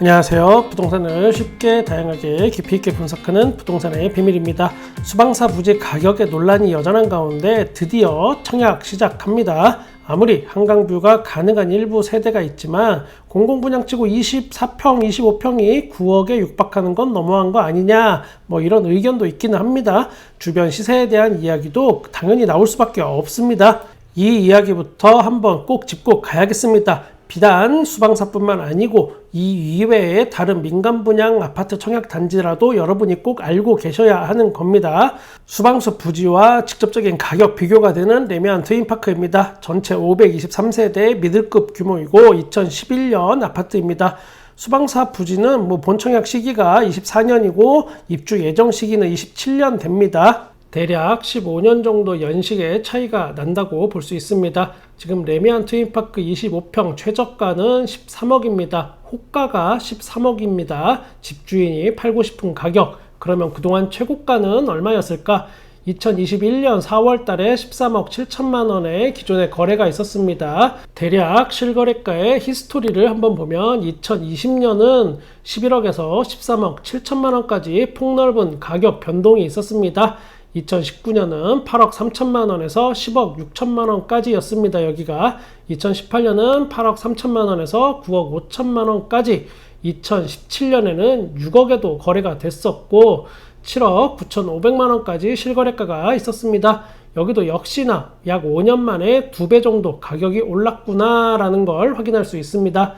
안녕하세요. 부동산을 쉽게 다양하게 깊이 있게 분석하는 부동산의 비밀입니다. 수방사 부지 가격에 논란이 여전한 가운데 드디어 청약 시작합니다. 아무리 한강뷰가 가능한 일부 세대가 있지만 공공분양치고 24평, 25평이 9억에 육박하는 건 너무한 거 아니냐 뭐 이런 의견도 있기는 합니다. 주변 시세에 대한 이야기도 당연히 나올 수밖에 없습니다. 이 이야기부터 한번 꼭 짚고 가야겠습니다. 비단 수방사뿐만 아니고 이 이외의 다른 민간 분양 아파트 청약 단지라도 여러분이 꼭 알고 계셔야 하는 겁니다. 수방수 부지와 직접적인 가격 비교가 되는 레미안 트윈파크입니다. 전체 523세대 미들급 규모이고 2011년 아파트입니다. 수방사 부지는 뭐 본청약 시기가 24년이고 입주 예정 시기는 27년 됩니다. 대략 15년 정도 연식의 차이가 난다고 볼 수 있습니다. 지금 레미안 트윈파크 25평 최저가는 13억입니다. 호가가 13억입니다. 집주인이 팔고 싶은 가격. 그러면 그동안 최고가는 얼마였을까? 2021년 4월 달에 13억 7천만 원의 기존의 거래가 있었습니다. 대략 실거래가의 히스토리를 한번 보면 2020년은 11억에서 13억 7천만 원까지 폭넓은 가격 변동이 있었습니다. 2019년은 8억 3천만 원에서 10억 6천만 원까지였습니다. 여기가 2018년은 8억 3천만 원에서 9억 5천만 원까지 2017년에는 6억에도 거래가 됐었고 7억 9천5백만 원까지 실거래가가 있었습니다. 여기도 역시나 약 5년 만에 두 배 정도 가격이 올랐구나라는 걸 확인할 수 있습니다.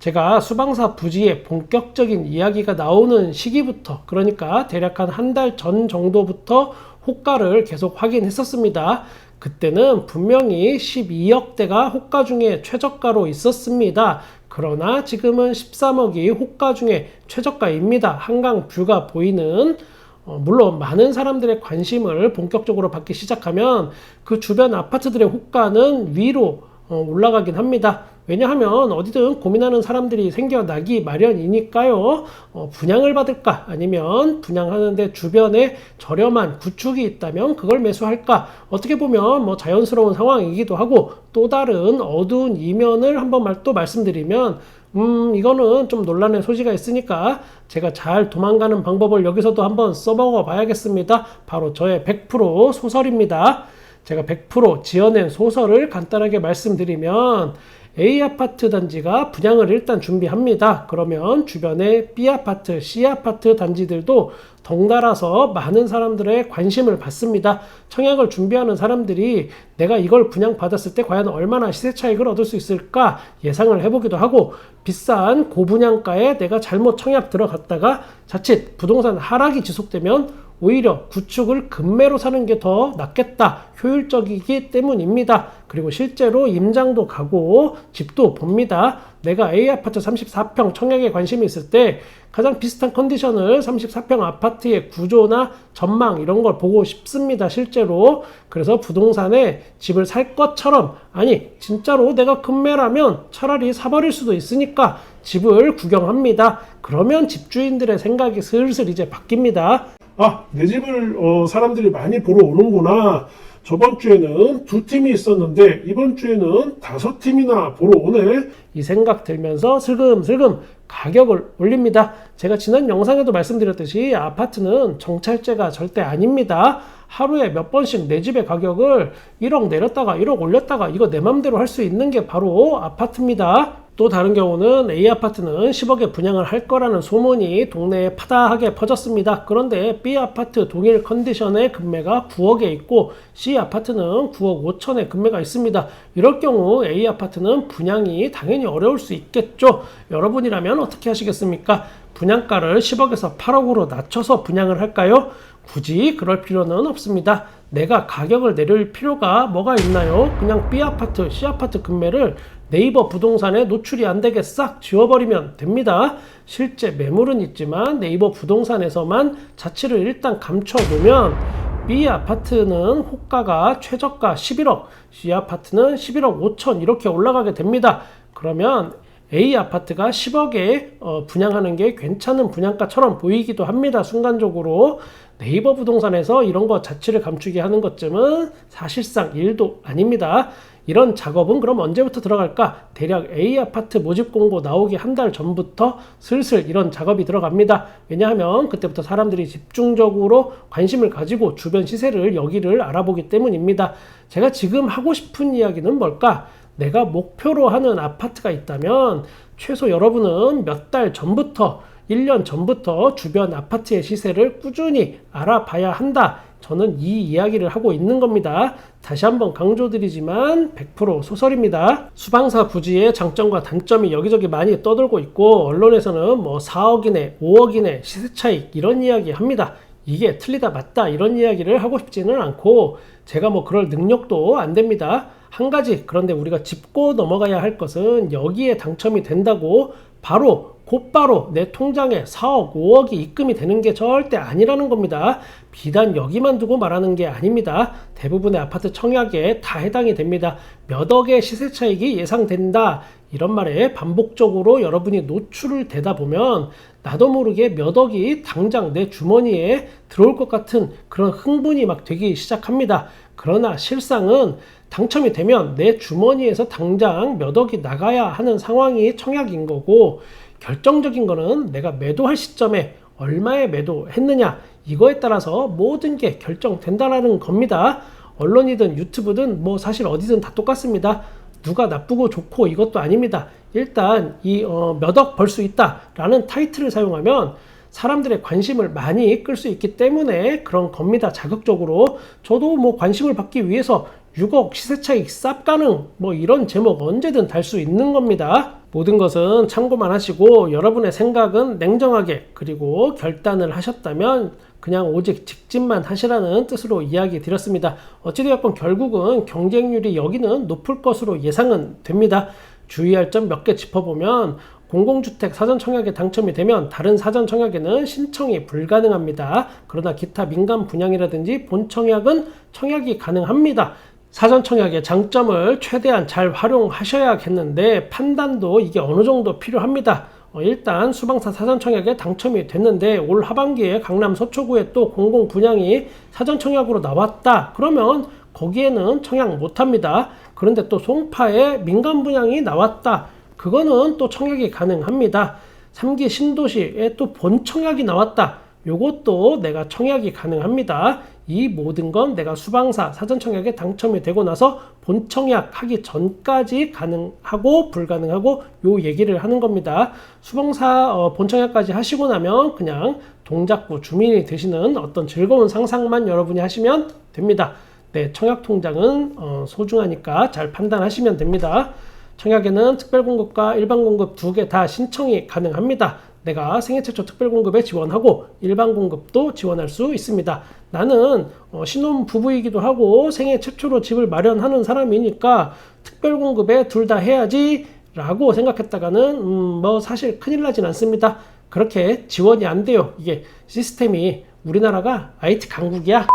제가 수방사 부지의 본격적인 이야기가 나오는 시기부터 그러니까 대략 한 한 달 전 정도부터 호가를 계속 확인했었습니다. 그때는 분명히 12억대가 호가 중에 최저가로 있었습니다. 그러나 지금은 13억이 호가 중에 최저가입니다. 한강 뷰가 보이는 어, 물론 많은 사람들의 관심을 본격적으로 받기 시작하면 그 주변 아파트들의 호가는 위로 어, 올라가긴 합니다. 왜냐하면 어디든 고민하는 사람들이 생겨나기 마련이니까요. 어, 분양을 받을까? 아니면 분양하는데 주변에 저렴한 구축이 있다면 그걸 매수할까? 어떻게 보면 뭐 자연스러운 상황이기도 하고 또 다른 어두운 이면을 한번 또 말씀드리면 음, 이거는 좀 논란의 소지가 있으니까 제가 잘 도망가는 방법을 여기서도 한번 써먹어 봐야겠습니다. 바로 저의 100% 소설입니다. 제가 100% 지어낸 소설을 간단하게 말씀드리면 A 아파트 단지가 분양을 일단 준비합니다. 그러면 주변에 B 아파트, C 아파트 단지들도 덩달아서 많은 사람들의 관심을 받습니다. 청약을 준비하는 사람들이 내가 이걸 분양받았을 때 과연 얼마나 시세 차익을 얻을 수 있을까 예상을 해보기도 하고 비싼 고분양가에 내가 잘못 청약 들어갔다가 자칫 부동산 하락이 지속되면 오히려 구축을 금매로 사는 게 더 낫겠다. 효율적이기 때문입니다. 그리고 실제로 임장도 가고 집도 봅니다. 내가 A 아파트 34평 청약에 관심이 있을 때 가장 비슷한 컨디션을 34평 아파트의 구조나 전망 이런 걸 보고 싶습니다. 실제로. 그래서 부동산에 집을 살 것처럼 아니 진짜로 내가 금매라면 차라리 사버릴 수도 있으니까 집을 구경합니다. 그러면 집주인들의 생각이 슬슬 이제 바뀝니다. 아, 내 집을 어, 사람들이 많이 보러 오는구나. 저번 주에는 두 팀이 있었는데 이번 주에는 다섯 팀이나 보러 오네. 이 생각 들면서 슬금슬금 가격을 올립니다. 제가 지난 영상에도 말씀드렸듯이 아파트는 정찰제가 절대 아닙니다. 하루에 몇 번씩 내 집의 가격을 1억 내렸다가 1억 올렸다가 이거 내 맘대로 할 수 있는 게 바로 아파트입니다. 또 다른 경우는 A 아파트는 10억에 분양을 할 거라는 소문이 동네에 파다하게 퍼졌습니다. 그런데 B 아파트 동일 컨디션의 금매가 9억에 있고 C 아파트는 9억 5천에 금매가 있습니다. 이럴 경우 A 아파트는 분양이 당연히 어려울 수 있겠죠. 여러분이라면 어떻게 하시겠습니까? 분양가를 10억에서 8억으로 낮춰서 분양을 할까요? 굳이 그럴 필요는 없습니다. 내가 가격을 내릴 필요가 뭐가 있나요? 그냥 B 아파트, C 아파트 금매를 네이버 부동산에 노출이 안 되게 싹 지워버리면 됩니다. 실제 매물은 있지만 네이버 부동산에서만 자취를 일단 감춰놓으면 B 아파트는 호가가 최저가 11억, C 아파트는 11억 5천 이렇게 올라가게 됩니다. 그러면 A 아파트가 10억에 어, 분양하는 게 괜찮은 분양가처럼 보이기도 합니다. 순간적으로 네이버 부동산에서 이런 거 자취를 감추게 하는 것쯤은 사실상 일도 아닙니다. 이런 작업은 그럼 언제부터 들어갈까? 대략 A 아파트 모집 공고 나오기 한 달 전부터 슬슬 이런 작업이 들어갑니다. 왜냐하면 그때부터 사람들이 집중적으로 관심을 가지고 주변 시세를 여기를 알아보기 때문입니다. 제가 지금 하고 싶은 이야기는 뭘까? 내가 목표로 하는 아파트가 있다면 최소 여러분은 몇 달 전부터 1년 전부터 주변 아파트의 시세를 꾸준히 알아봐야 한다. 저는 이 이야기를 하고 있는 겁니다. 다시 한번 강조드리지만 100% 소설입니다. 수방사 부지의 장점과 단점이 여기저기 많이 떠돌고 있고 언론에서는 뭐 4억 이내, 5억 이내 시세 차익 이런 이야기 합니다. 이게 틀리다 맞다 이런 이야기를 하고 싶지는 않고 제가 뭐 그럴 능력도 안 됩니다. 한 가지 그런데 우리가 짚고 넘어가야 할 것은 여기에 당첨이 된다고 바로 곧바로 내 통장에 4억, 5억이 입금이 되는 게 절대 아니라는 겁니다. 비단 여기만 두고 말하는 게 아닙니다. 대부분의 아파트 청약에 다 해당이 됩니다. 몇 억의 시세 차익이 예상된다. 이런 말에 반복적으로 여러분이 노출을 되다 보면 나도 모르게 몇 억이 당장 내 주머니에 들어올 것 같은 그런 흥분이 막 되기 시작합니다. 그러나 실상은 당첨이 되면 내 주머니에서 당장 몇 억이 나가야 하는 상황이 청약인 거고 결정적인 거는 내가 매도할 시점에 얼마에 매도했느냐 이거에 따라서 모든 게 결정된다라는 겁니다. 언론이든 유튜브든 뭐 사실 어디든 다 똑같습니다. 누가 나쁘고 좋고 이것도 아닙니다. 일단 이 어, 몇억 벌 수 있다라는 타이틀을 사용하면 사람들의 관심을 많이 끌 수 있기 때문에 그런 겁니다. 자극적으로 저도 뭐 관심을 받기 위해서 6억 시세 차익 쌉 가능 뭐 이런 제목 언제든 달 수 있는 겁니다. 모든 것은 참고만 하시고 여러분의 생각은 냉정하게 그리고 결단을 하셨다면 그냥 오직 직진만 하시라는 뜻으로 이야기 드렸습니다. 어찌되었건 결국은 경쟁률이 여기는 높을 것으로 예상은 됩니다. 주의할 점 몇 개 짚어보면 공공주택 사전 청약에 당첨이 되면 다른 사전 청약에는 신청이 불가능합니다. 그러나 기타 민간 분양이라든지 본 청약은 청약이 가능합니다. 사전 청약의 장점을 최대한 잘 활용하셔야겠는데 판단도 이게 어느 정도 필요합니다. 어, 일단 수방사 사전 청약에 당첨이 됐는데 올 하반기에 강남 서초구에 또 공공 분양이 사전 청약으로 나왔다. 그러면 거기에는 청약 못 합니다. 그런데 또 송파에 민간 분양이 나왔다. 그거는 또 청약이 가능합니다. 3기 신도시에 또 본 청약이 나왔다. 요것도 내가 청약이 가능합니다. 이 모든 건 내가 수방사 사전 청약에 당첨이 되고 나서 본 청약 하기 전까지 가능하고 불가능하고 요 얘기를 하는 겁니다. 수방사 어, 본 청약까지 하시고 나면 그냥 동작구 주민이 되시는 어떤 즐거운 상상만 여러분이 하시면 됩니다. 네, 청약 통장은 어, 소중하니까 잘 판단하시면 됩니다. 청약에는 특별공급과 일반공급 두 개 다 신청이 가능합니다. 내가 생애 최초 특별공급에 지원하고 일반 공급도 지원할 수 있습니다. 나는 어, 신혼 부부이기도 하고 생애 최초로 집을 마련하는 사람이니까 특별공급에 둘 다 해야지 라고 생각했다가는 음, 뭐 사실 큰일 나진 않습니다. 그렇게 지원이 안 돼요. 이게 시스템이 우리나라가 IT 강국이야.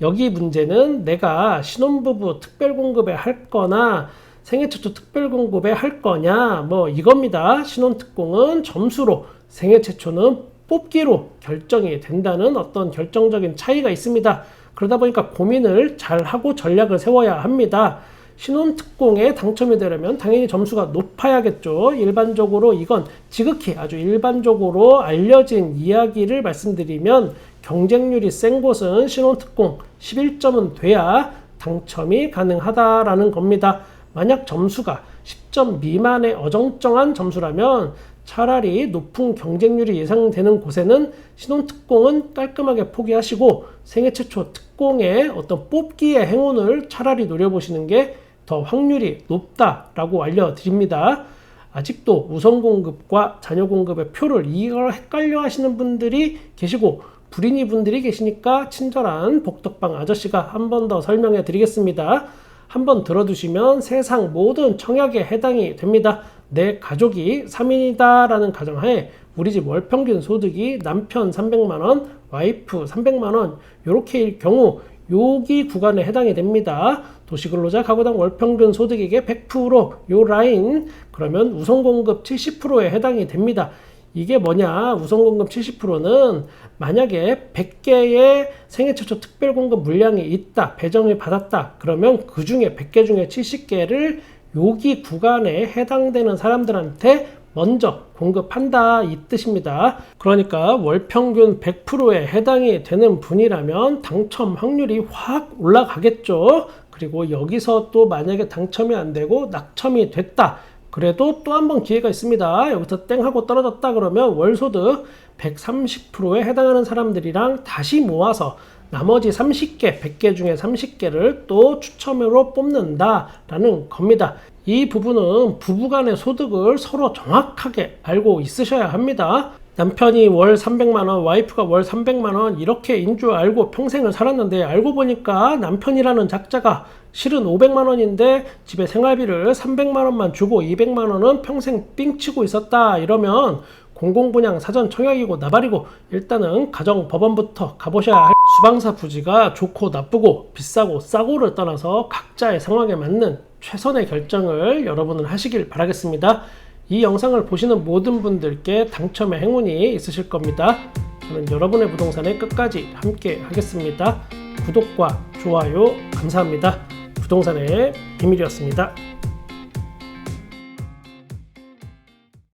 여기 문제는 내가 신혼부부 특별공급에 할 거나 생애 최초 특별 공급에 할 거냐 뭐 이겁니다. 신혼특공은 점수로 생애 최초는 뽑기로 결정이 된다는 어떤 결정적인 차이가 있습니다. 그러다 보니까 고민을 잘 하고 전략을 세워야 합니다. 신혼특공에 당첨이 되려면 당연히 점수가 높아야겠죠. 일반적으로 이건 지극히 아주 일반적으로 알려진 이야기를 말씀드리면 경쟁률이 센 곳은 신혼특공 11점은 돼야 당첨이 가능하다라는 겁니다. 만약 점수가 10점 미만의 어정쩡한 점수라면 차라리 높은 경쟁률이 예상되는 곳에는 신혼특공은 깔끔하게 포기하시고 생애 최초 특공의 어떤 뽑기의 행운을 차라리 노려보시는 게 더 확률이 높다라고 알려드립니다. 아직도 우선 공급과 자녀 공급의 표를 이걸 헷갈려 하시는 분들이 계시고 불인이 분들이 계시니까 친절한 복덕방 아저씨가 한 번 더 설명해 드리겠습니다. 한번 들어두시면 세상 모든 청약에 해당이 됩니다. 내 가족이 3인이다라는 가정하에 우리 집 월 평균 소득이 남편 300만원, 와이프 300만원, 요렇게일 경우 여기 구간에 해당이 됩니다. 도시근로자 가구당 월 평균 소득액의 100%요 라인 그러면 우선 공급 70%에 해당이 됩니다. 이게 뭐냐? 우선공급 70%는 만약에 100개의 생애 최초 특별 공급 물량이 있다, 배정을 받았다. 그러면 그 중에 100개 중에 70개를 여기 구간에 해당되는 사람들한테 먼저 공급한다 이 뜻입니다. 그러니까 월 평균 100%에 해당이 되는 분이라면 당첨 확률이 확 올라가겠죠. 그리고 여기서 또 만약에 당첨이 안 되고 낙첨이 됐다. 그래도 또 한 번 기회가 있습니다. 여기서 땡 하고 떨어졌다 그러면 월소득 130%에 해당하는 사람들이랑 다시 모아서 나머지 30개, 100개 중에 30개를 또 추첨으로 뽑는다라는 겁니다. 이 부분은 부부간의 소득을 서로 정확하게 알고 있으셔야 합니다. 남편이 월 300만원, 와이프가 월 300만원, 이렇게인 줄 알고 평생을 살았는데, 알고 보니까 남편이라는 작자가 실은 500만 원인데, 집에 생활비를 300만 원만 주고 200만 원은 평생 삥 치고 있었다. 이러면 공공분양 사전 청약이고 나발이고 일단은 가정 법원부터 가보셔야 할 수방사 부지가 좋고 나쁘고 비싸고 싸고를 떠나서 각자의 상황에 맞는 최선의 결정을 여러분은 하시길 바라겠습니다. 이 영상을 보시는 모든 분들께 당첨의 행운이 있으실 겁니다. 저는 여러분의 부동산에 끝까지 함께 하겠습니다. 구독과 좋아요 감사합니다. 부동산의 비밀이었습니다.